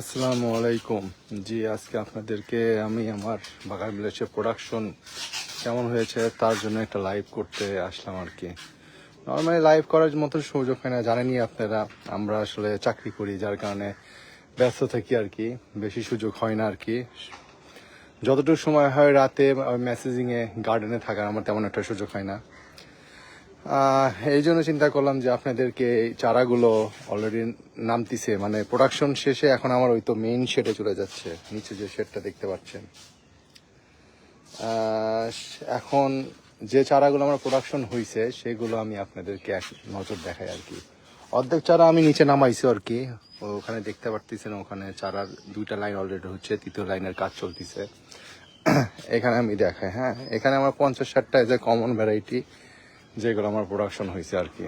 আসসালামু আলাইকুম। জি, আজকে আপনাদেরকে আমি আমার বাগান বিলাসের প্রোডাকশন কেমন হয়েছে তার জন্য একটা লাইভ করতে আসলাম আর কি। নর্মালি লাইভ করার মতো সুযোগ হয় না, জানেনই আপনারা, আমরা আসলে চাকরি করি, যার কারণে ব্যস্ত থাকি আর কি, বেশি সুযোগ হয় না আর কি। যতটুকু সময় হয় রাতে মেসেজিংয়ে গার্ডেনে থাকার, আমার তেমন একটা সুযোগ হয় না। এই জন্য চিন্তা করলাম যে আপনাদেরকে এই চারাগুলো অলরেডি নামতিছে। মানে প্রোডাকশন শেষে এখন আমার ওই তো মেইন শেডে চলে যাচ্ছে। নিচে যে শেডটা দেখতে পাচ্ছেন। এখন যে চারাগুলো আমার প্রোডাকশন হয়েছে সেগুলো আমি আপনাদেরকে এক নজর দেখাই আর কি। অর্ধেক চারা আমি নিচে নামাইছি আর কি। ওখানে দেখতে পারতেছেন, ওখানে চারার দুইটা লাইন অলরেডি হচ্ছে, তৃতীয় লাইনের কাজ চলতেছে। এখানে আমি দেখাই হ্যাঁ? এখানে আমার পঞ্চাশ ষাটটা এজ এ কমন ভ্যারাইটি যেগুলো আমার প্রোডাকশন হয়েছে আর কি।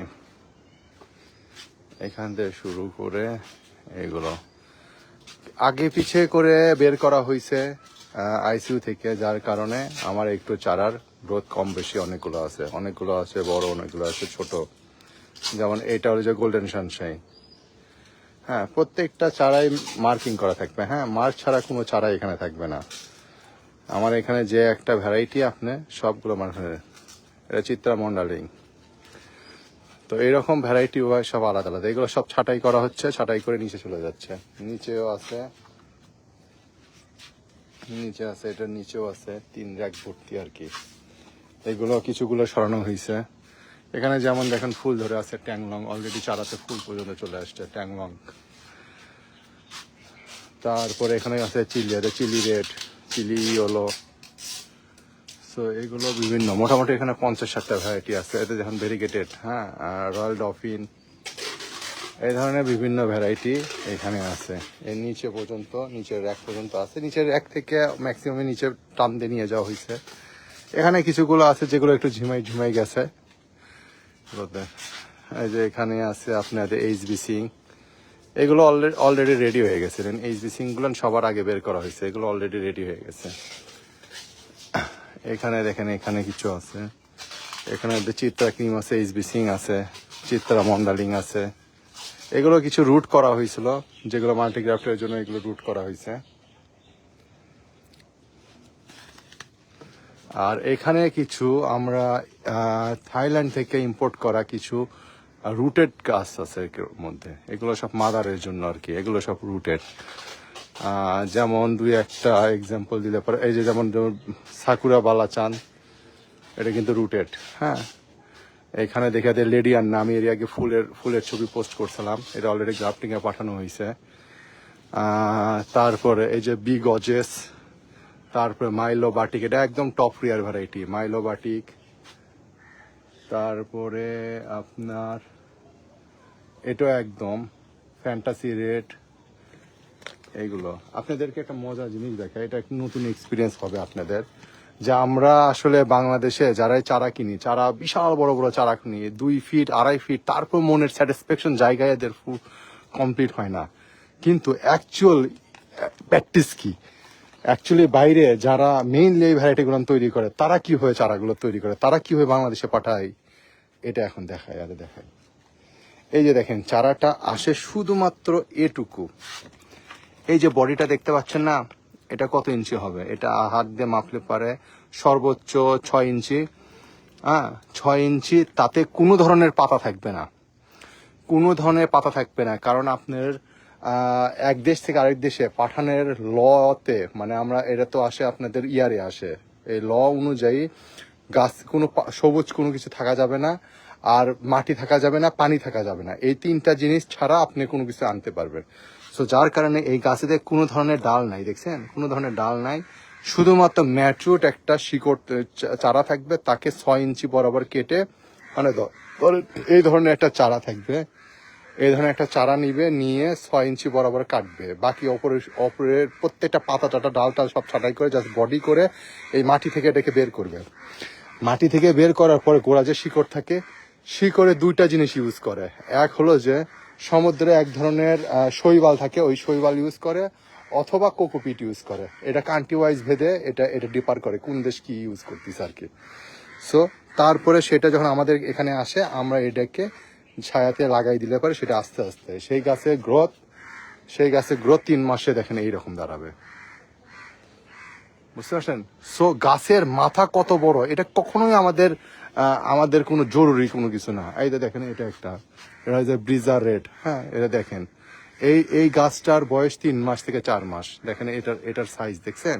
এখান থেকে শুরু করে এগুলো। আগে পিছে করে বের করা হয়েছে আইসিইউ থেকে, যার কারণে আমার একটু চারার গ্রোথ কম বেশি অনেকগুলো আছে। অনেকগুলো আছে, বড় অনেকগুলো আছে, ছোট। যেমন এটা হলো যে গোল্ডেন সানশাইন হ্যাঁ প্রত্যেকটা চারাই মার্কিং করা থাকবে। হ্যাঁ মার্ক ছাড়া কোনো চারা এখানে থাকবে না। আমার এখানে যে একটা ভ্যারাইটি আপনি, সবগুলো মার্ক এটা চিত্রা মন্ডালিং তো এইরকম ভ্যারাইটি হয় সব আলাদা আলাদা। এগুলো সব ছাটাই করা হচ্ছে, ছাটাই করে নিচে চলে যাচ্ছে। নিচেও আছে, নিচে আছে, এটার নিচেও আছে, তিন র্যাক ভর্তি আর কি। এগুলো কিছুগুলো সরানো হয়েছে। এখানে যেমন দেখেন ফুল ধরে আছে ট্যাংলং অলরেডি চারাতে ফুল পর্যন্ত চলে আসছে ট্যাংলং। তারপরে এখানে আছে চিলি আছে chilli red, chilli yellow so এগুলো বিভিন্ন। মোটামুটি এখানে পঞ্চাশ ষাটটা ভ্যারাইটি আছে। এতে যখন ভেরিগেটেড হ্যাঁ রয়্যাল ডফিন এই ধরনের বিভিন্ন ভ্যারাইটি এখানে আছে। এর নিচে পর্যন্ত, নিচের র্যাক পর্যন্ত আছে। নিচের র্যাক থেকে ম্যাক্সিমাম নিচে টান দিয়ে নিয়ে যাওয়া হয়েছে। এখানে কিছুগুলো আছে যেগুলো একটু ঝিমাই ঝিমাই গেছে। এই যে এখানে আছে আপনাদের এইচ বি সিং এগুলো অলরেডি রেডি হয়ে গেছে। এইচ বি সিংগুলো সবার আগে বের করা হয়েছে। এগুলো অলরেডি রেডি হয়ে গেছে। এখানে দেখেন, এখানে কিছু আছে। এখানে চিত্রা ক্রিম আছে এইচবি সিং আছে, চিত্রা মন্ডালিং আছে। এগুলো কিছু রুট করা হয়েছিল, যেগুলো মাল্টিগ্রাফটের জন্য এগুলো রুট করা হয়েছে। আর এখানে কিছু আমরা থাইল্যান্ড থেকে ইম্পোর্ট করা কিছু রুটেড গাছ আছে মধ্যে। এগুলো সব মাদারের জন্য আর কি, এগুলো সব রুটেড যেমন দুই একটা এক্সাম্পল দিলে পরে, এই যে যেমন যেমন সাকুরা বালাচান, এটা কিন্তু রুটেড হ্যাঁ? এখানে দেখে দিয়ে লেডিয়ান না আমি এর আগে ফুলের ফুলের ছবি পোস্ট করছিলাম, এটা অলরেডি গ্রাফটিং এ পাঠানো হয়েছে। তারপরে এই যে বি গজেস তারপরে মাইলো বাটিক এটা একদম টপ রিয়ার ভ্যারাইটি মাইলো বাটিক তারপরে আপনার এটা একদম ফ্যান্টাসি রেড এইগুলো আপনাদেরকে একটা মজার জিনিস দেখা এটা একটা নতুন এক্সপিরিয়েন্স হবে আপনাদের। যে আমরা আসলে বাংলাদেশে যারাই চারা কিনি, চারা, বিশাল বড় বড় চারা কিনি, দুই ফিট আড়াই ফিট তারপর মনের স্যাটিসফ্যাকশন জায়গায় এদের কমপ্লিট হয় না। কিন্তু অ্যাকচুয়াল প্র্যাকটিস কি? অ্যাকচুয়ালি বাইরে যারা মেইনলি এই ভ্যারাইটিগুলো তৈরি করে, তারা কি হয়ে চারাগুলো তৈরি করে, তারা কি হয়ে বাংলাদেশে পাঠায়, এটা এখন দেখায়, আরে দেখায়। এই যে দেখেন, চারাটা আসে শুধুমাত্র এটুকু। এই যে বডিটা দেখতে পাচ্ছেন না, এটা কত ইঞ্চি হবে? এটা হাত দিয়ে মাপলে পারে সর্বোচ্চ ছয় ইঞ্চি। হ্যাঁ ছয় ইঞ্চি, তাতে কোনো ধরনের পাতা থাকবে না। কোনো ধরনের পাতা থাকবে না, কারণ আপনার এক দেশ থেকে আরেক দেশে পাঠানের লতে মানে আমরা, এটা তো আসে আপনাদের ইয়ারে আসে। এই ল অনুযায়ী গাছ কোনো সবুজ কোনো কিছু থাকা যাবে না, আর মাটি থাকা যাবে না, পানি থাকা যাবে না। এই তিনটা জিনিস ছাড়া আপনি কোনো কিছু আনতে পারবেন। সো যার কারণে এই গাছেতে কোনো ধরনের ডাল নাই, দেখছেন? কোনো ধরনের ডাল নাই। শুধুমাত্র ম্যাচুট একটা শিকড় চারা থাকবে, তাকে ছয় ইঞ্চি বরাবর কেটে মানে এই ধরনের একটা চারা থাকবে। এই ধরনের একটা চারা নিবে, নিয়ে ছয় ইঞ্চি বরাবর কাটবে। বাকি অপরের অপরের প্রত্যেকটা পাতা টাটা, ডাল টাল সব ছাটাই করে জাস্ট বডি করে এই মাটি থেকে এটাকে বের করবে। মাটি থেকে বের করার পরে গোড়া যে শিকড় থাকে, শিকড়ে দুইটা জিনিস ইউজ করে। এক হলো যে সমুদ্রে এক ধরনের শৈবাল থাকে, ওই শৈবাল ইউজ করে, অথবা কোকোপিট ইউজ করে। এটা কান্ট্রি ওয়াইজ ভেদে এটা এটা ডিপার করে, কোন দেশ কি ইউজ করতেছে আর কি। সো তারপরে সেটা যখন আমাদের এখানে আসে, আমরা এটাকে ছায়াতে লাগাই দিলে পরে সেটা আস্তে আস্তে, সেই গাছের গ্রোথ সেই গাছের গ্রোথ তিন মাসে দেখেন এইরকম দাঁড়াবে। বুঝতে পারছেন? সো গাছের মাথা কত বড়, এটা কখনোই আমাদের আমাদের কোনো জরুরি কোনো কিছু না। এই দেখেন, এটা একটা। এটা যে ব্রিজার রেড হ্যাঁ এটা দেখেন। এই এই গাছটার বয়স তিন মাস থেকে চার মাস। দেখেন এটার এটার সাইজ দেখছেন?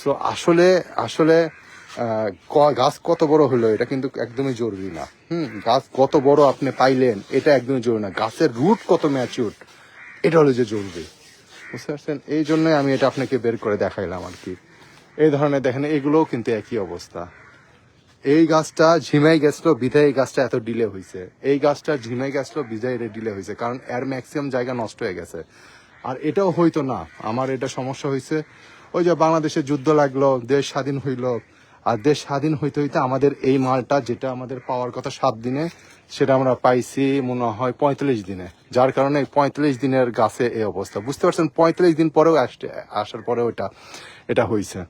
সো আসলে আসলে গাছ কত বড় হলো, এটা কিন্তু একদমই জরুরি না। হুম, গাছ কত বড় আপনি পাইলেন, এটা একদমই জরুরি না। গাছের রুট কত ম্যাচিউর এটা হলো যে জরুরি। বুঝতে পারছেন? এই জন্যই আমি এটা আপনাকে বের করে দেখাইলাম আর কি। এই ধরনের, দেখেন, এগুলোও কিন্তু একই অবস্থা। এই গাছটা ঝিমাই গেছিল, বিধায় এই গাছটা এত ডিলে হয়েছে এই গাছটা ঝিমাই গেছিল, বিধায় এটা ডিলে হয়েছে কারণ এর ম্যাক্সিমাম জায়গা নষ্ট হয়ে গেছে। আর এটাও হইতো না। আমার এটা সমস্যা হয়েছে ওই যে বাংলাদেশে যুদ্ধ লাগল, দেশ স্বাধীন হইল। আর দেশ স্বাধীন হইতে হইতে আমাদের এই মালটা, যেটা আমাদের পাওয়ার কথা সাত দিনে, সেটা আমরা পাইছি মনে হয় পঁয়তাল্লিশ দিনে। যার কারণে পঁয়তাল্লিশ দিনের গাছে এই অবস্থা। বুঝতে পারছেন, পঁয়তাল্লিশ দিন পরেও আসতে আসার পরেও এটা এটা হয়েছে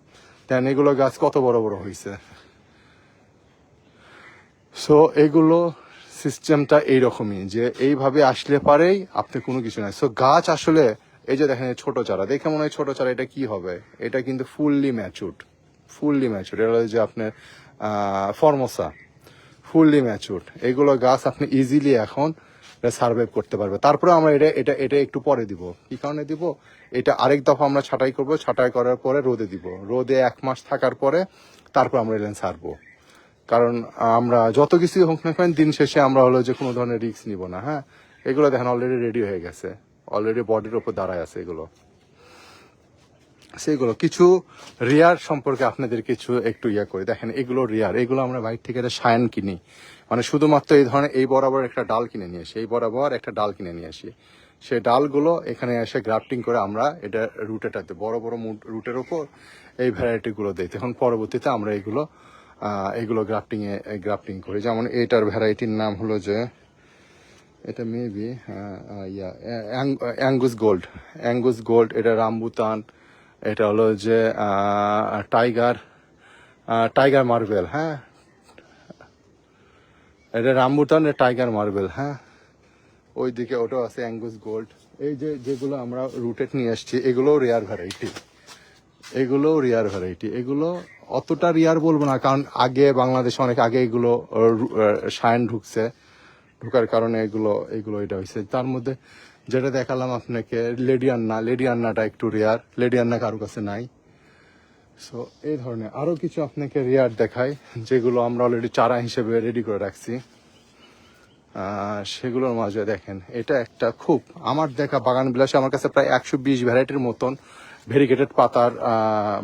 দেন এগুলো গাছ কত বড় বড় হয়েছে সো এগুলো সিস্টেমটা এইরকমই, যে এইভাবে আসলে পারেই আপনি কোনো কিছু নাই। সো গাছ আসলে, এই যে দেখেন ছোট চারা, দেখে মনে হয় ছোট চারা, এটা কি হবে? এটা কিন্তু ফুললি ম্যাচুড ফুললি ম্যাচুড এটা যে আপনার ফর্মোসা ফুললি ম্যাচুড এগুলো গাছ আপনি ইজিলি এখন সার্ভাইভ করতে পারবে। তারপরে আমরা এটা এটা এটা একটু পরে দিব। কি কারণে দিব? এটা আরেক দফা আমরা ছাটাই করব। ছাটাই করার পরে রোদে দিব। রোদে এক মাস থাকার পরে তারপর আমরা এলেন সারবো কারণ আমরা যত কিছু হোক না কেন, দিন শেষে আমরা হলো যে কোনো ধরনের রিস্ক নিব না হ্যাঁ? এগুলো দেখেন অলরেডি রেডি হয়ে গেছে। অলরেডি বডির ওপর দাঁড়ায় আছে এগুলো। সেগুলো কিছু রিয়ার সম্পর্কে আপনাদের কিছু একটু ইয়া করে। দেখেন, এগুলো রিয়ার এগুলো আমরা বাইর থেকে একটা সায়ান কিনি। মানে শুধুমাত্র এই ধরনের, এই বরাবর একটা ডাল কিনে নিয়ে আসি। এই বরাবর একটা ডাল কিনে নিয়ে আসি। সেই ডালগুলো এখানে এসে গ্রাফটিং করে আমরা এটা রুটেটাতে বড় বড় রুটের ওপর এই ভ্যারাইটিগুলো দিই। তখন পরবর্তীতে আমরা এগুলো এগুলো গ্রাফটিং এ গ্রাফটিং করি। যেমন এটার ভ্যারাইটির নাম হলো যে, এটা maybe ya Angus gold. Angus gold, এটা রামবুতান, এটা হলো যে টাইগার টাইগার মার্বেল হ্যাঁ। এটা রামবুতান টাইগার মার্বেল হ্যাঁ। ওইদিকে ওটাও আছে অ্যাঙ্গুস গোল্ড। এই যে, যেগুলো আমরা রুটেড নিয়ে আসছি, এগুলোও রেয়ার ভ্যারাইটি এগুলোও রেয়ার ভ্যারাইটি এগুলো অতটা রিয়ার বলব না, কারণ আগে বাংলাদেশে অনেক আগে এগুলো সায়ন ঢুকছে। ঢুকার কারণে এগুলো এগুলো এটা হয়েছে। তার মধ্যে যেটা দেখালাম আপনাকে লেডিয়ান্না লেডিয়ান্নাটা একটু রেয়ার। লেডিয়ান্না কারও কাছে নাই। সো এই ধরনের আরও কিছু আপনাকে রেয়ার দেখাই, যেগুলো আমরা অলরেডি চারা হিসেবে রেডি করে রাখছি। সেগুলোর মাঝে দেখেন, এটা একটা খুব, আমার দেখা বাগান বিলাসে আমার কাছে প্রায় একশো বিশ ভ্যারাইটির মতন ভেরিগেটেড পাতার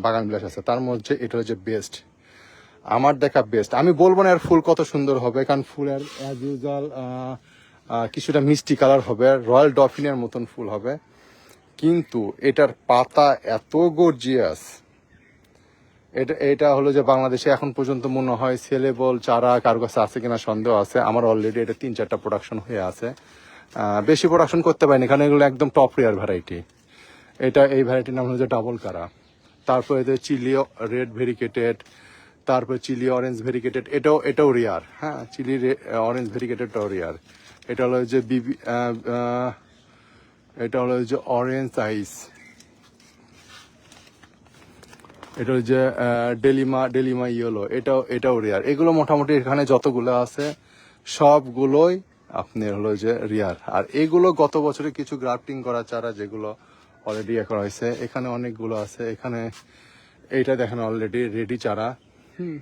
বাগান বিলাস আছে। তার মধ্যে এটা হচ্ছে বেস্ট আমার দেখা বেস্ট আমি বলব না এর ফুল কত সুন্দর হবে, কারণ ফুলের অ্যাজ ইউজুয়াল কিছুটা মিষ্টি কালার হবে রয়্যাল ডফিনের মতন ফুল হবে। কিন্তু এটার পাতা এত গর্জিয়াস এটা এটা হলো যে বাংলাদেশে এখন পর্যন্ত মনে হয় সেলেবল চারা কারও কাছে আছে কিনা সন্দেহ আছে। আমার অলরেডি এটা তিন চারটা প্রোডাকশন হয়ে আছে। বেশি প্রোডাকশন করতে পারিনি, কারণ এগুলো একদম টপ রেয়ার ভ্যারাইটি এটা এই ভ্যারাইটির নাম হচ্ছে ডাবল কারা তারপর এতে চিলি রেড ভেরিকেটেড তারপর চিলি অরেঞ্জ ভেরিকেটেড এটাও এটাও রেয়ার হ্যাঁ চিলি অরেঞ্জ ভেরিকেটেডটাও রেয়ার এটা হলো যে বিবি এটা হলো যে অরেঞ্জ আইস এটা হচ্ছে ডেলিমা ডেলিমা ইয়েলো এটাও এটাও রেয়ার এগুলো মোটামুটি এখানে যতগুলো আছে, সবগুলোই আপনি হলো যে রিয়ার আর এগুলো গত বছরে কিছু গ্রাফটিং করা চারা যেগুলো অলরেডি করা হয়েছে। এখানে অনেকগুলো আছে। এখানে এইটা দেখেন অলরেডি রেডি চারা। হুম।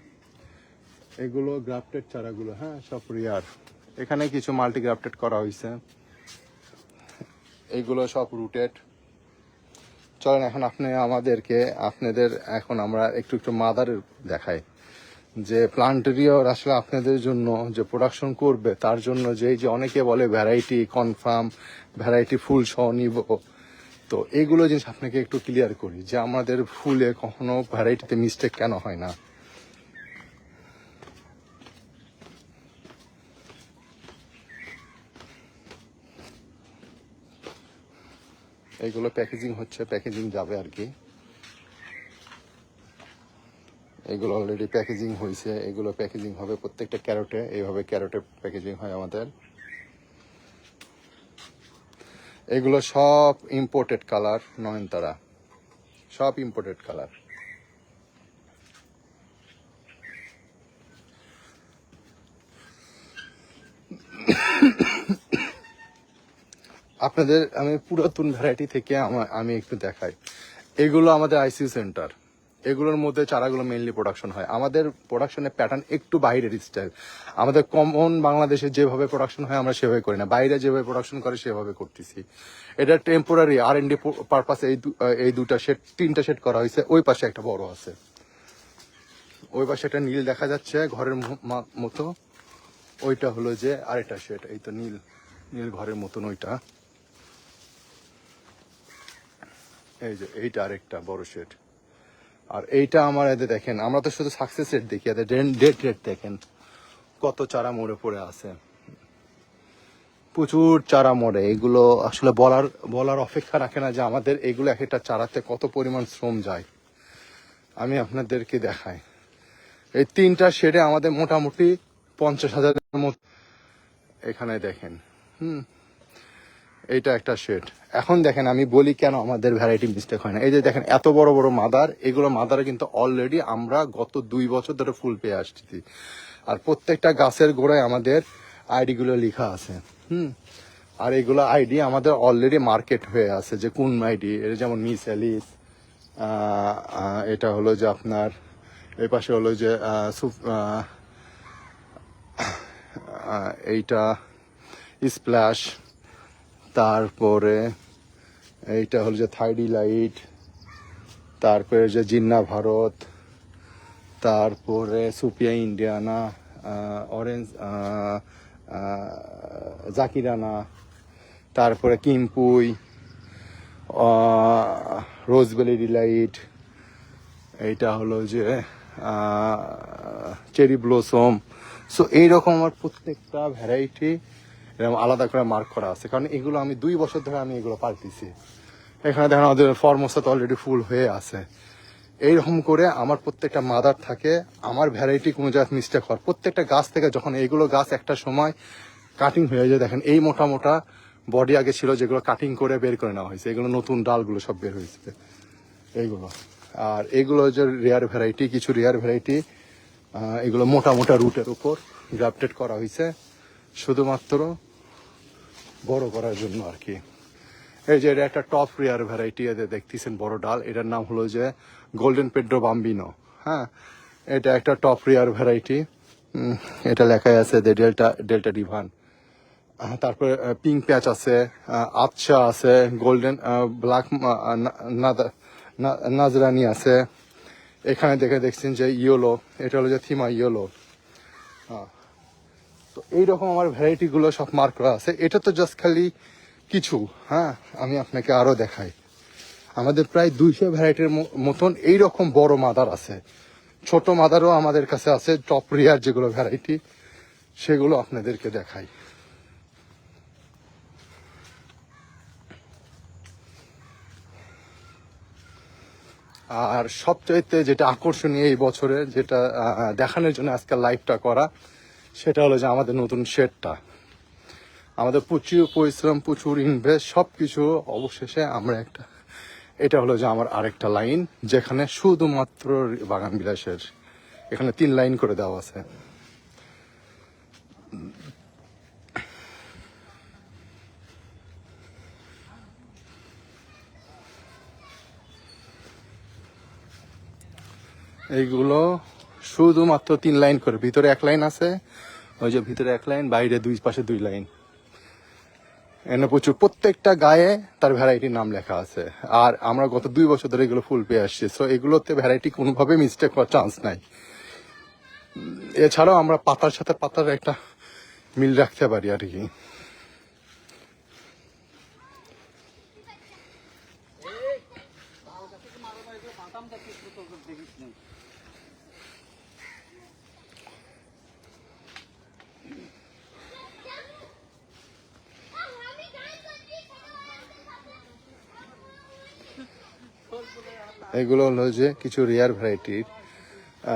এগুলো গ্রাফটেড চারাগুলো হ্যাঁ সব রিয়ার এখানে কিছু মাল্টি গ্রাফটেড করা হয়েছে। এইগুলো সব রুটেড চলেন এখন আপনি আমাদেরকে আপনাদের এখন আমরা একটু একটু মাদার দেখাই। যে প্লান্টেরিয়র আসলে আপনাদের জন্য যে প্রোডাকশন করবে তার জন্য যে যে অনেকে বলে ভ্যারাইটি কনফার্ম ভ্যারাইটি ফুল সহ নিব। তো এগুলো জিনিস আপনাকে একটু ক্লিয়ার করি যে আমাদের ফুলে কখনো ভ্যারাইটিতে মিস্টেক কেন হয় না। এগুলো প্যাকেজিং হচ্ছে প্যাকেজিং যাবে আর কি। এগুলো অলরেডি প্যাকেজিং হয়েছে, এগুলো প্যাকেজিং হবে প্রত্যেকটা ক্যারোটে এইভাবে ক্যারোটে প্যাকেজিং হয় আমাদের। এগুলো সব ইম্পোর্টেড কালার নয়নতারা। সব ইম্পোর্টেড কালার আপনাদের, আমি পুরাতন ভ্যারাইটি থেকে আমা- একটু দেখাই। এগুলো আমাদের আইসিউ সেন্টার এগুলোর মধ্যে চারাগুলো মেইনলি প্রোডাকশন হয়। আমাদের প্রোডাকশনের প্যাটার্ন একটু বাইরের স্টাইল আমাদের কমন বাংলাদেশে যেভাবে প্রোডাকশন হয়, আমরা সেভাবে করি না। বাইরে যেভাবে প্রোডাকশন করে, সেভাবে করতেছি। এটা temporary R and D purpose এই এই দুটা সেট তিনটা সেট করা হয়েছে। ওই পাশে একটা বড় আছে। ওই পাশে একটা নীল দেখা যাচ্ছে ঘরের মতো। ওইটা হলো যে আরেকটা সেট এই তো নীল নীল ঘরের মতন ওইটা। এই যে এইটা আরেকটা বড় সেট আর এইটা আমার এদের দেখেন, আমরা তো শুধু সাকসেস রেট দেখি এদের ডেট রেট দেখেন। কত চারা মরে পড়ে আছে। প্রচুর চারা মরে। এগুলো আসলে বলার বলার অপেক্ষা রাখে না যে আমাদের এগুলো এক একটা চারাতে কত পরিমাণ শ্রম যায়। আমি আপনাদেরকে দেখাই। এই তিনটা শেডে আমাদের মোটামুটি পঞ্চাশ হাজারের মতো। এখানে দেখেন, হুম। এইটা একটা শেড এখন দেখেন, আমি বলি কেন আমাদের ভ্যারাইটি মিস্টেক হয় না? এই যে দেখেন, এত বড় বড় মাদার, এগুলো মাদারে কিন্তু অলরেডি আমরা গত দুই বছর ধরে ফুল পেয়ে আসছি আর প্রত্যেকটা গাছের গোড়ায় আমাদের আইডি গুলো লেখা আছে। হুম? আর এগুলো আইডি আমাদের অলরেডি মার্কেট হয়ে আছে, যে কোন আইডি এটা যেমন মিস অ্যালিস এটা হলো যে আপনার এই পাশে হলো যে এইটা স্প্ল্যাশ তারপরে এইটা হলো যে থাইডি লাইট, তারপরে যে জিন্না ভারত, তারপরে সুপিয়া ইন্ডিয়ানা অরেঞ্জ জাকিরানা তারপরে কিমপুই রোজবেলি ডিলাইট এইটা হলো যে চেরি ব্লসম। সো এইরকম আমার প্রত্যেকটা ভ্যারাইটি এরকম আলাদা করে মার্ক করা আছে। কারণ এগুলো আমি দুই বছর ধরে আমি এগুলো পাল্টিছি। এখানে দেখেন আমাদের ফর্মসা তো অলরেডি ফুল হয়ে আছে। এইরকম করে আমার প্রত্যেকটা মাদার থাকে, আমার ভ্যারাইটি কোনো জায়গায় মিস্টেক হওয়ার। প্রত্যেকটা গাছ থেকে যখন এইগুলো গাছ একটা সময় কাটিং হয়ে যায়, দেখেন এই মোটা মোটা বডি আগে ছিল যেগুলো কাটিং করে বের করে নেওয়া হয়েছে। এগুলো নতুন ডালগুলো সব বের হয়েছে। এইগুলো। আর এগুলো যে রেয়ার ভ্যারাইটি কিছু রেয়ার ভ্যারাইটি এগুলো মোটা মোটা রুটের উপর গ্রাফটেড করা হয়েছে। শুধুমাত্র বড় করার জন্য আর কি। এই যে, এটা একটা টপ রেয়ার ভ্যারাইটি দেখতেছেন বড় ডাল। এটার নাম হলো যে গোল্ডেন পেড্রো বাম্বিনো হ্যাঁ এটা একটা টপ রেয়ার ভ্যারাইটি এটা লেখাই আছে ডেল্টা ডেল্টা ডিভান তারপরে পিঙ্ক প্যাচ আছে আবছা আছে গোল্ডেন ব্ল্যাক নাজরানি আছে। এখানে দেখে দেখছেন যে ইয়োলো এটা হলো যে থিমা ইয়েলো তো এইরকম আমার ভ্যারাইটি গুলো সব মার্ক করা আছে। এটা তো জাস্ট খালি কিছু হ্যাঁ আমি আপনাকে আরও দেখাই। আমাদের প্রায় দুইশো ভ্যারাইটির মতন এইরকম বড় মাদার আছে। ছোট মাদারও আমাদের কাছে আছে টপ রিয়ার যেগুলো ভ্যারাইটি, সেগুলো আপনাদেরকে দেখাই। আর সবচাইতে যেটা আকর্ষণীয় এই বছরে, যেটা দেখানোর জন্য আজকে লাইভটা করা সেটা হলো যে আমাদের নতুন শেডটা। আমাদের প্রচুর পরিশ্রম, প্রচুর ইনভেস্ট সব কিছু অবশেষে আমরা একটা, এটা হলো যে আমার আরেকটা লাইন যেখানে শুধুমাত্র বাগান বিলাসের, এখানে তিন লাইন করে দেওয়া আছে। এইগুলো শুধুমাত্র তিন লাইন করে। ভিতরে এক লাইন আছে, ওই যে ভিতরে এক লাইন, বাইরে দুই পাশে দুই লাইন। এনে প্রচুর। প্রত্যেকটা গায়ে তার ভ্যারাইটির নাম লেখা আছে। আর আমরা গত দুই বছর ধরে এগুলো ফুল পেয়ে আসছি। সো এগুলোতে ভ্যারাইটি কোনোভাবে মিস্টেক হওয়ার চান্স নাই। এছাড়াও আমরা পাতার সাথে পাতার একটা মিল রাখতে পারি আর কি। এগুলো হলো যে কিছু রেয়ার ভ্যারাইটির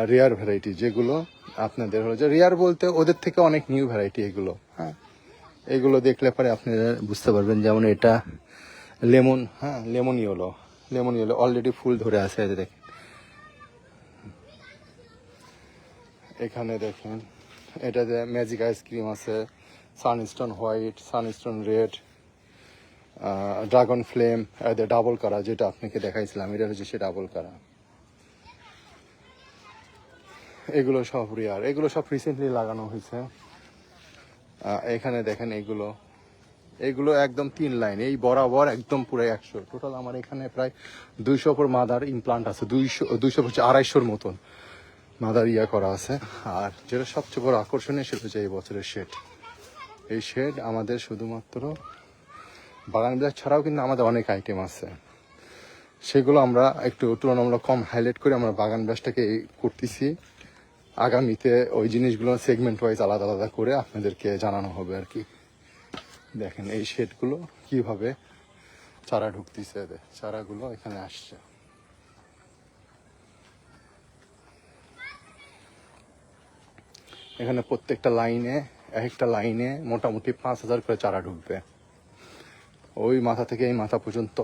রেয়ার ভ্যারাইটি যেগুলো আপনাদের হলো যে রেয়ার বলতে ওদের থেকে অনেক নিউ ভ্যারাইটি এগুলো হ্যাঁ। এগুলো দেখলে পরে আপনারা বুঝতে পারবেন যেমন এটা লেমন হ্যাঁ lemon yellow lemon yellow already ফুল ধরে আছে দেখেন। এখানে দেখেন এটাতে ম্যাজিক আইসক্রিম আছে sunstone white sunstone red dragon flame double করা যেটা আপনাকে দেখাইছিলাম, এটা হচ্ছে সে ডাবল করা। এগুলো সব রিয়ার এগুলো সব রিসেন্টলি লাগানো হয়েছে। এখানে দেখেন এগুলো। এগুলো একদম তিন লাইন এই বরাবর একদম পুরো একশো। টোটাল আমার এখানে প্রায় দুইশো উপর মাদার ইমপ্লান্ট আছে, দুইশো দুইশো হচ্ছে আড়াইশোর মতন মাদার ইয়া করা আছে। আর যেটা সবচেয়ে বড় আকর্ষণীয় সেটা হচ্ছে এই বছরের শেড এই শেড আমাদের শুধুমাত্র বাগান বিলাস ছাড়াও কিন্তু আমাদের অনেক আইটেম আছে। সেগুলো আমরা একটু তুলনামূলক কম হাইলাইট করে আমরা বাগান বিলাসটাকে করতেছি। আগামীতে ওই জিনিসগুলো সেগমেন্ট ওয়াইজ আলাদা আলাদা করে আপনাদেরকে জানানো হবে আর কি। দেখেন এই শেডগুলো কীভাবে চারা ঢুকতেছে এদের চারাগুলো এখানে আসছে। এখানে প্রত্যেকটা লাইনে এক একটা লাইনে মোটামুটি পাঁচ হাজার করে চারা ঢুকবে। ওই মাথা থেকে এই মাথা পর্যন্ত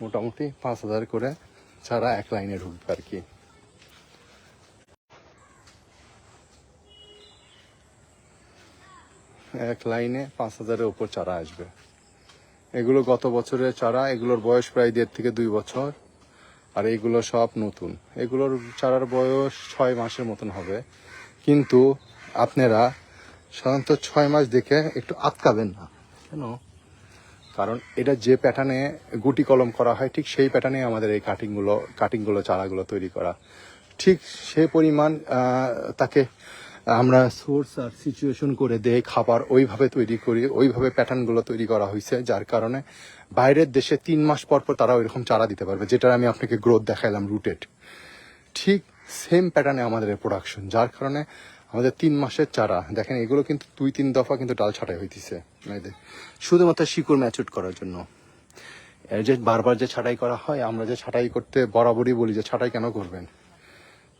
মোটামুটি পাঁচ হাজার করে চারা এক লাইনে ঢুকবে আর কি। এক লাইনে পাঁচ হাজারের উপর চারা আসবে। এগুলো গত বছরের চারা, এগুলোর বয়স প্রায় দেড় থেকে দুই বছর। আর এগুলো সব নতুন। এগুলোর চারার বয়স ছয় মাসের মতন হবে। কিন্তু আপনারা সাধারণত ছয় মাস দেখে একটু আটকাবেন না। কেন? কারণ এটা যে প্যাটার্নে গুটি কলম করা হয়, ঠিক সেই প্যাটার্নে আমাদের এই কাটিংগুলো কাটিংগুলো চারাগুলো তৈরি করা। ঠিক সে পরিমাণ তাকে আমরা সোর্স আর সিচুয়েশন করে দেই, খাবার ওইভাবে তৈরি করি, ওইভাবে প্যাটার্নগুলো তৈরি করা হয়েছে যার কারণে বাইরের দেশে তিন মাস পর পর তারা ওইরকম চারা দিতে পারবে, যেটার আমি আপনাকে গ্রোথ দেখাইলাম রুটেড ঠিক সেম প্যাটার্নে আমাদের প্রোডাকশন যার কারণে আমাদের তিন মাসের চারা। দেখেন, এগুলো কিন্তু দুই, তিন দফা কিন্তু ডাল ছাটাই হইতেছে। এদের শুধুমাত্র শিকড় ম্যাচুট করার জন্য। এর যে বারবার যে ছাটাই করা হয়, আমরা যে ছাটাই করতে বরাবরই বলি যে ছাটাই কেন করবেন?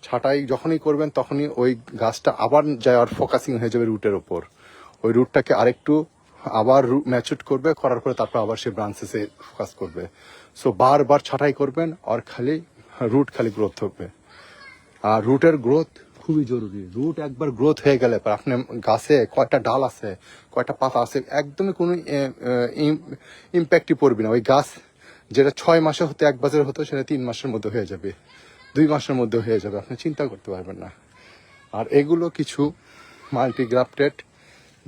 ছাটাই যখনই করবেন, তখনই ওই গাছটা আবার যাওয়ার ফোকাসিং হয়ে যাবে রুটের ওপর। ওই রুটটাকে আরেকটু আবার ম্যাচুট করবে, করার পরে তারপর আবার সে ব্রাঞ্চেসে ফোকাস করবে। সো বারবার ছাটাই করবেন, আর খালি রুট খালি গ্রোথ হবে। আর রুটের গ্রোথ খুবই জরুরি। রুট একবার গ্রোথ হয়ে গেলে পর আপনি গাছে কয়টা ডাল আছে, কয়টা পাতা আছে, একদমই কোনো ইম্প্যাক্টই পড়বে না। ওই গাছ যেটা ছয় মাসে হতে এক বছর হতো, সেটা তিন মাসের মধ্যে হয়ে যাবে। দুই মাসের মধ্যে হয়ে যাবে। আপনি চিন্তা করতে পারবেন না। আর এগুলো কিছু মাল্টিগ্রাফটেড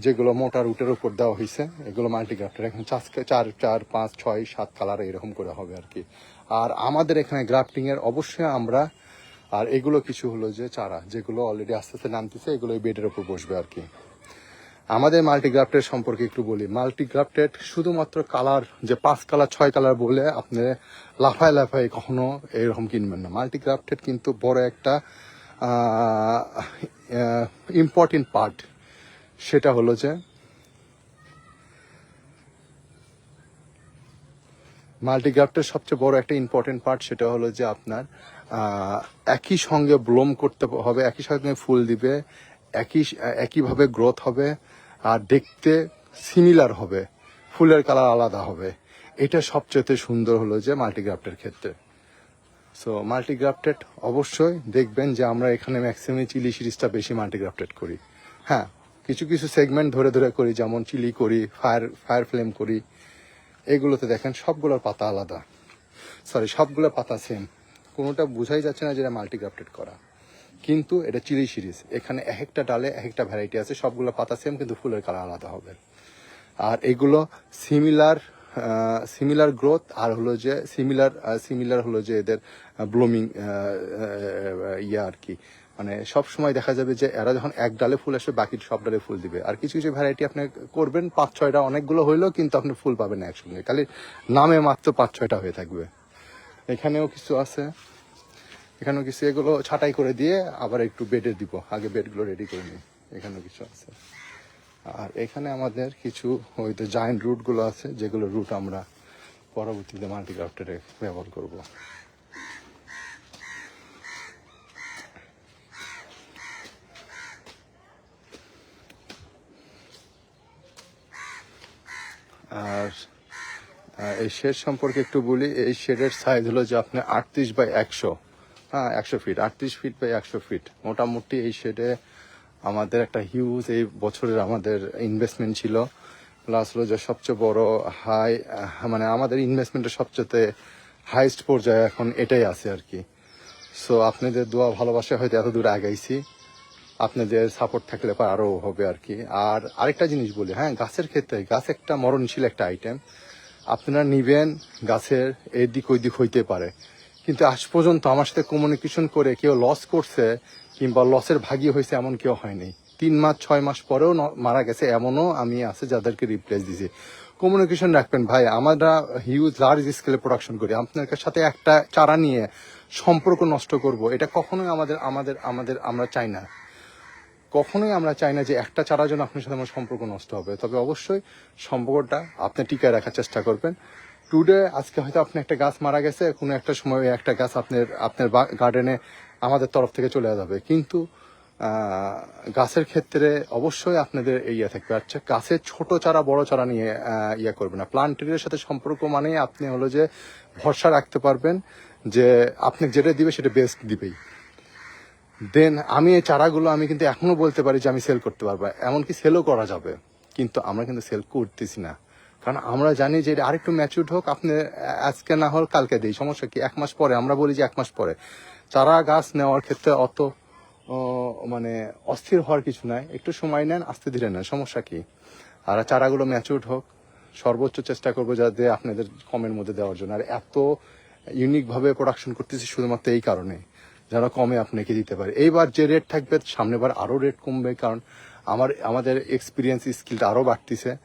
যেগুলো মোটা রুটের উপর দেওয়া হয়েছে এগুলো মাল্টিগ্রাফটেড এখন চার চার পাঁচ, ছয়, সাত কালার এরকম করে হবে আর কি। আর আমাদের এখানে গ্রাফটিংয়ের অবশ্যই আমরা আর এগুলো কিছু হলো যে চারা, যেগুলো অলরেডি আস্তে আস্তে নামতেছে, এগুলো বেডের উপর বসবে আর কি। আমাদের মাল্টিগ্রাফটেড সম্পর্কে একটু বলি। মাল্টিগ্রাফটেড শুধুমাত্র কালার যে পাঁচ কালার ছয় কালার বলে আপনি লাফায় লাফায় কখনো এরকম কিনবেন না। মাল্টিগ্রাফটেড কিন্তু বড় একটা ইম্পর্টেন্ট পার্ট সেটা হলো যে মাল্টিগ্রাফটের সবচেয়ে বড় একটা ইম্পর্টেন্ট পার্ট সেটা হলো যে আপনার একই সঙ্গে ব্লোম করতে হবে, একই সঙ্গে ফুল দিবে, একই একইভাবে গ্রোথ হবে, আর দেখতে সিমিলার হবে, ফুলের কালার আলাদা হবে। এটা সবচেয়ে সুন্দর হলো যে মাল্টিগ্রাফটের ক্ষেত্রে। সো মাল্টিগ্রাফটেড অবশ্যই দেখবেন যে আমরা এখানে ম্যাক্সিমাম চিলি সিরিজটা বেশি মাল্টিগ্রাফটেড করি। হ্যাঁ কিছু কিছু সেগমেন্ট ধরে ধরে করি, যেমন চিলি করি ফায়ার ফায়ার ফ্লেম করি। এগুলোতে দেখেন সবগুলোর পাতা আলাদা। সরি সবগুলোর পাতা সেম কোনোটা বোঝাই যাচ্ছে না যে এটা মাল্টিগ্রাফটেড করা। কিন্তু এটা চিলি সিরিজ। এখানে এক একটা ডালে এক একটা ভ্যারাইটি আছে, সবগুলো পাতা সেম কিন্তু ফুলের কালার আলাদা হবে। আর এগুলো সিমিলার সিমিলার গ্রোথ আর হলো যে সিমিলার সিমিলার হলো যে এদের ব্লুমিং ইয়ে আর কি। মানে সব সময় দেখা যাবে যে এরা যখন এক ডালে ফুল আসবে, বাকি সব ডালে ফুল দিবে। আর কিছু কিছু ভ্যারাইটি আপনি করবেন, পাঁচ ছয়টা অনেকগুলো হইলেও কিন্তু আপনি ফুল পাবেন একসঙ্গে। খালি নামে মাত্র পাঁচ ছয়টা হয়ে থাকবে। এখানেও কিছু আছে। এখানেও কিছু, এগুলো ছাটাই করে দিয়ে আবার একটু বেডে দিব। আগে বেডগুলো রেডি করে নিই। এখানেও কিছু আছে। আর এখানে আমাদের কিছু ওই তো জায়েন্ট রুটগুলো আছে, যেগুলো রুট আমরা পরবর্তীতে মাল্টিক্রাফ্টেডে ব্যবহার করব। আর এই শেড সম্পর্কে একটু বলি, এই শেডের সাইজ হলো যে আপনি আটত্রিশ বাই একশো। হ্যাঁ একশো ফিট আটত্রিশ ফিট বাই একশো ফিট মোটামুটি এই শেডে আমাদের একটা হিউজ এই বছরের আমাদের ইনভেস্টমেন্ট ছিল। প্লাস হলো যে সবচেয়ে বড় হাই মানে আমাদের ইনভেস্টমেন্টের সবচেয়ে হাইস্ট পর্যায়ে এখন এটাই আছে আর কি। সো আপনাদের দোয়া ভালোবাসা হয়তো এত দূর আগাইছি। আপনাদের সাপোর্ট থাকলে পর আরও হবে আর কি। আর আরেকটা জিনিস বলি হ্যাঁ গাছের ক্ষেত্রে, গাছ একটা মরণশীল একটা আইটেম আপনারা নিবেন গাছের এই দিক ওই দিক হইতে পারে। কিন্তু আজ পর্যন্ত আমার সাথে কমিউনিকেশন করে কেউ লস করছে কিংবা লসের ভাগী হয়েছে এমন কেউ হয়নি। তিন মাস, ছয় মাস পরেও মারা গেছে এমনও আমি আছে যাদেরকে রিপ্লেস দিছি কমিউনিকেশন রাখবেন ভাই, আমরা হিউজ লার্জ স্কেলে প্রোডাকশন করি। আপনার সাথে একটা চারা নিয়ে সম্পর্ক নষ্ট করব, এটা কখনোই আমাদের আমাদের আমাদের আমরা চাই না। কখনোই আমরা চাই না যে একটা চারা জন্য আপনার সাথে আমার সম্পর্ক নষ্ট হবে। তবে অবশ্যই সম্পর্কটা আপনি টিকায় রাখার চেষ্টা করবেন। টুডে আজকে হয়তো আপনি একটা গাছ মারা গেছে, কোনো একটা সময় একটা গাছ আপনার আপনার গার্ডেনে আমাদের তরফ থেকে চলে যাবে। কিন্তু গাছের ক্ষেত্রে অবশ্যই আপনাদের ইয়ে থাকবে। আচ্ছা গাছের ছোট চারা, বড় চারা নিয়ে ইয়ে করবে না। প্লান্টের সাথে সম্পর্ক মানে আপনি হলো যে ভরসা রাখতে পারবেন যে আপনি যেটা দিবে সেটা বেস্ট দিবেই। দেন আমি এই চারাগুলো আমি কিন্তু এখনও বলতে পারি যে আমি সেল করতে পারব। এমনকি সেলও করা যাবে। কিন্তু আমরা কিন্তু সেল করতেছি না। কারণ আমরা জানি যে এটা আরেকটু ম্যাচিউর হোক, আপনি আজকে না হল কালকে দিই। সমস্যা কি? এক মাস পরে, আমরা বলি যে এক মাস পরে। চারা গাছ নেওয়ার ক্ষেত্রে অত মানে অস্থির হওয়ার কিছু নাই। একটু সময় নেন, আস্তে ধীরে নেন। সমস্যা কি? আর চারাগুলো ম্যাচিউর হোক, সর্বোচ্চ চেষ্টা করব যাতে আপনাদের কমের মধ্যে দেওয়ার জন্য। আর এত ইউনিকভাবে প্রোডাকশন করতেছি শুধুমাত্র এই কারণে। যেন কমে আপনাকে দিতে পারে। এইবার যে রেট থাকবে, সামনেবার আরও রেট কমবে, কারণ আমার, আমাদের এক্সপিরিয়েন্স স্কিলটা আরও বাড়তিছে।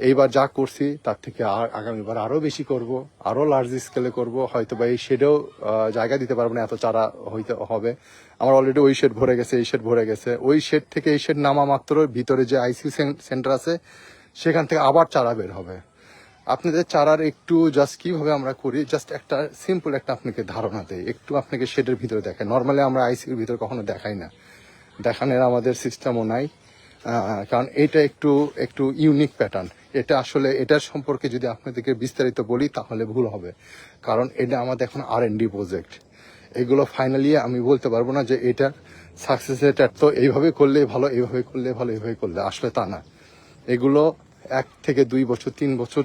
এইবার যা করছি, তার থেকে আর- আগামীবার আরও বেশি করব আরও লার্জ স্কেলে করব। হয়তো বা এই শেডেও জায়গা দিতে পারব না, এত চারা হইতে হবে। আমার অলরেডি ওই শেড ভরে গেছে, এই শেড ভরে গেছে। ওই শেড থেকে এই শেড নামা মাত্র ভিতরে যে আইসিইউ সেন্টার আছে, সেখান থেকে আবার চারা বের হবে। আপনাদের চারার একটু জাস্ট কীভাবে আমরা করি জাস্ট একটা সিম্পল একটা আপনাকে ধারণা দেয় একটু আপনাকে শেডের ভিতরে দেখায় নর্মালি আমরা আইসিউর ভিতরে কখনো দেখাই না। দেখানোর আমাদের সিস্টেমও নাই। কারণ এটা একটু একটু ইউনিক প্যাটার্ন এটা আসলে, এটার সম্পর্কে যদি আপনাদেরকে বিস্তারিত বলি, তাহলে ভুল হবে। কারণ এটা আমাদের এখন আর এন ডি প্রজেক্ট এগুলো ফাইনালি আমি বলতে পারব না যে এটা সাকসেস রেট তো এইভাবে করলে ভালো, এইভাবে করলে ভালো, এইভাবে করলে। আসলে তা না। এগুলো এক থেকে দুই বছর, তিন বছর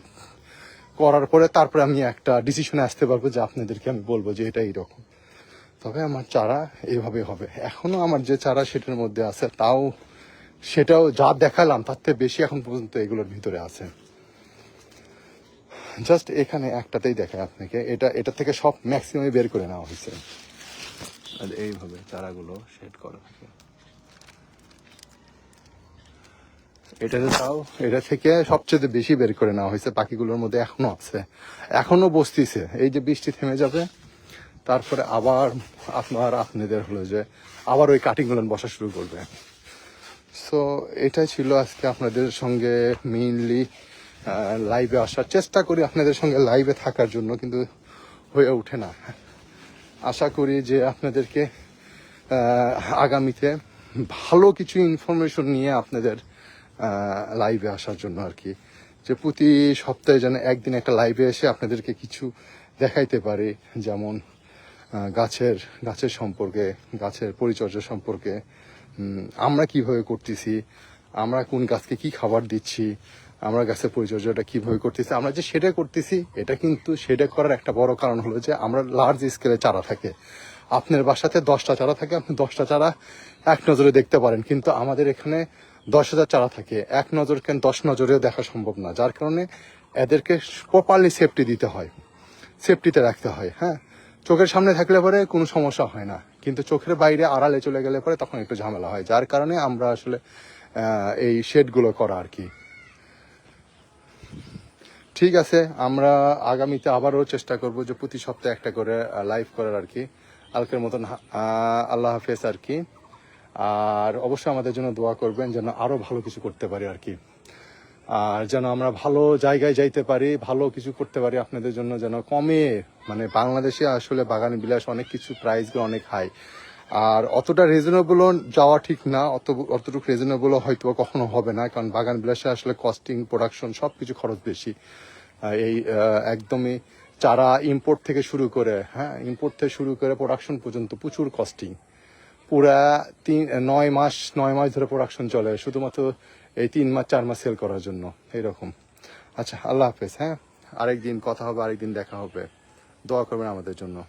করার পরে তারপরে আমি একটা ডিসিশনে আসতে পারব যে আপনাদেরকে আমি বলব যে এটা এইরকম তবে আমার চারা এইভাবে হবে। এখনও আমার যে চারা সেটার মধ্যে আছে, তাও সেটাও যা দেখালাম তার থেকে বেশি এখন পর্যন্ত এগুলোর ভিতরে আছে। জাস্ট এখানে একটাতেই দেখায় আপনাকে। এটা এটা থেকে সব ম্যাক্সিমাম বের করে নেওয়া হয়েছে। আর এইভাবে চারাগুলো সেট করা থাকে। এটাতে তাও, এটা থেকে সবচেয়ে বেশি বের করে নেওয়া হয়েছে, বাকিগুলোর মধ্যে এখনও আছে। এখনও বসতিছে। এই যে বৃষ্টি থেমে যাবে, তারপরে আবার আপনার আপনাদের হলো যে আবার ওই কাটিংগুলো বসা শুরু করবে। সো এটাই ছিল আজকে আপনাদের সঙ্গে মেইনলি লাইভে আসার। চেষ্টা করি আপনাদের সঙ্গে লাইভে থাকার জন্য, কিন্তু হয়ে ওঠে না। আশা করি যে আপনাদেরকে আগামীতে ভালো কিছু ইনফরমেশন নিয়ে আপনাদের লাইভে আসার জন্য আর কি যে প্রতি সপ্তাহে যেন একদিন একটা লাইভে এসে আপনাদেরকে কিছু দেখাইতে পারি, যেমন গাছের গাছের সম্পর্কে, গাছের পরিচর্যা সম্পর্কে আমরা কীভাবে করতেছি, আমরা কোন গাছকে কি খাবার দিচ্ছি, আমরা গাছের পরিচর্যাটা কীভাবে করতেছি, আমরা যে সেটা করতেছি, এটা কিন্তু সেটা করার একটা বড় কারণ হলো যে আমরা লার্জ স্কেলে চারা থাকে। আপনার বাসাতে দশটা চারা থাকে, আপনি দশটা চারা এক নজরে দেখতে পারেন। কিন্তু আমাদের এখানে দশ হাজার চারা থাকে। এক নজর কেন দশ নজরেও দেখা সম্ভব না, যার কারণে এদেরকে প্রপারলি সেফটি দিতে হয় সেফটিতে রাখতে হয় হ্যাঁ? চোখের সামনে থাকলে পরে কোনো সমস্যা হয় না, কিন্তু চোখের বাইরে আড়ালে চলে গেলে পরে তখন একটু ঝামেলা হয়, যার কারণে আমরা আসলে এই শেডগুলো করা আর কি। ঠিক আছে, আমরা আগামীতে আবারও চেষ্টা করব যে প্রতি সপ্তাহে একটা করে লাইভ করার আর কি। কালকের মতন আল্লাহ হাফেজ আর কি। আর অবশ্যই আমাদের জন্য দোয়া করবেন যেন আরও ভালো কিছু করতে পারি আর কি। আর যেন আমরা ভালো জায়গায় যাইতে পারি, ভালো কিছু করতে পারি আপনাদের জন্য যেন কমে। মানে বাংলাদেশে আসলে বাগান বিলাস অনেক কিছু প্রাইসগুলো অনেক হাই আর অতটা রিজনেবলও যাওয়া ঠিক না, অত, অতটুকু রিজনেবলও হয়তো কখনো হবে না, কারণ বাগান বিলাসে আসলে কস্টিং প্রোডাকশন সব কিছু খরচ বেশি। এই একদমই চারা ইম্পোর্ট থেকে শুরু করে হ্যাঁ ইম্পোর্ট থেকে শুরু করে প্রোডাকশন পর্যন্ত প্রচুর কস্টিং পুরা তিন নয় মাস নয় মাস ধরে প্রোডাকশন চলে, শুধুমাত্র এই তিন মাস, চার মাস সেল করার জন্য, এইরকম। আচ্ছা আল্লাহ হাফেজ হ্যাঁ? আরেকদিন কথা হবে, আরেকদিন দেখা হবে। দোয়া করবেন আমাদের জন্য।